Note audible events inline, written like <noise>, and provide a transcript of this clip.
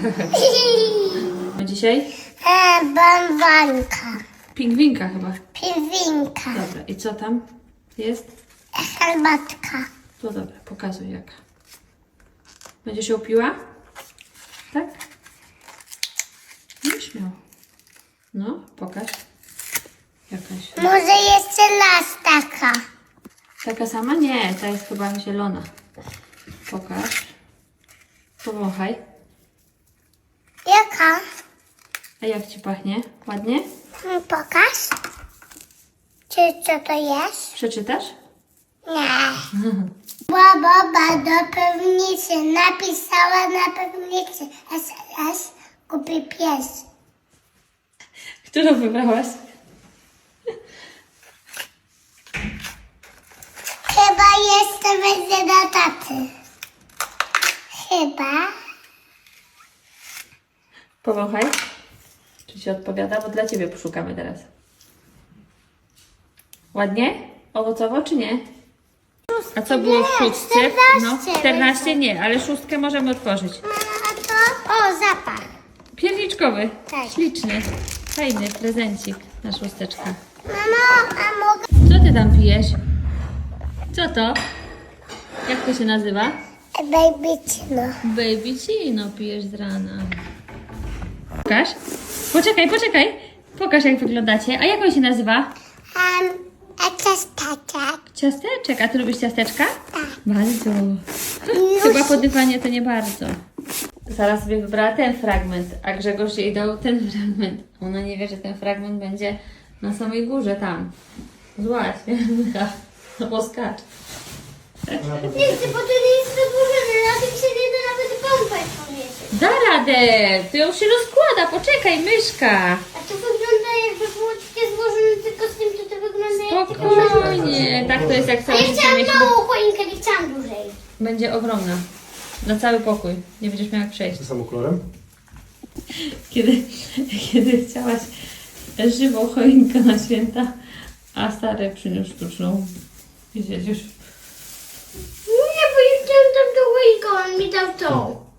<laughs> Dzisiaj E, Bambanka. pingwinka chyba. Pingwinka. Dobra, i co tam jest? Herbatka. No dobra, pokazuj jaka. Będziesz ją piła? Tak? Nie śmiało. No, pokaż. Jakaś. Może jeszcze las taka. Taka sama? Nie, ta jest chyba zielona. Pokaż. Powąchaj. Jaka? A jak ci pachnie? Ładnie? Mm, Pokaż. Czy co to jest? Przeczytasz? Nie. <laughs> Baba do pewnicy napisała na pewnicy SLS kupi pies. Którą wybrałaś? Chyba jeszcze będzie do taty. Chyba. Powąchaj. Czy ci odpowiada? Bo dla ciebie poszukamy teraz. Ładnie? Owocowo czy nie? A co było w szóstce? No, 14 14 nie, ale szóstkę możemy otworzyć. Mama, a to? O, zapach. Pierniczkowy. Tak. Śliczny. Fajny prezencik na szósteczkę. Mamo, a mogę? Co ty tam pijesz? Co to? Jak to się nazywa? Baby no. Baby Cino pijesz z rana. Pokaż. Poczekaj, poczekaj. Pokaż jak wyglądacie. A jak on się nazywa? Um, a ciasteczek. Ciasteczek. A ty lubisz ciasteczka? Tak. Bardzo. Chyba podywanie to nie bardzo. Zaraz sobie wybrała ten fragment, a Grzegorz jej dał ten <laughs> fragment. Ona nie wie, że ten fragment będzie na samej górze tam. Złaś, no <laughs> bo skacz. Nie chcę, bo to nie jest przedłużone. Na tym się nie da nawet. Da radę! To już się rozkłada, poczekaj, myszka! A to wygląda jakby było takie złożone tylko z tym, to to wygląda jak tylko Spokojnie, tak to jest jak A ja życie chciałam mieliśmy. małą choinkę, nie chciałam dużej. Będzie ogromna. Na cały pokój. Nie będziesz miał jak przejść. Z samym kolorem? <laughs> Kiedy, kiedy chciałaś żywą choinkę na święta, a stary przyniósł sztuczną. I siedzisz. Nie, bo ja chciałam tam tą choinkę, on mi dał tą.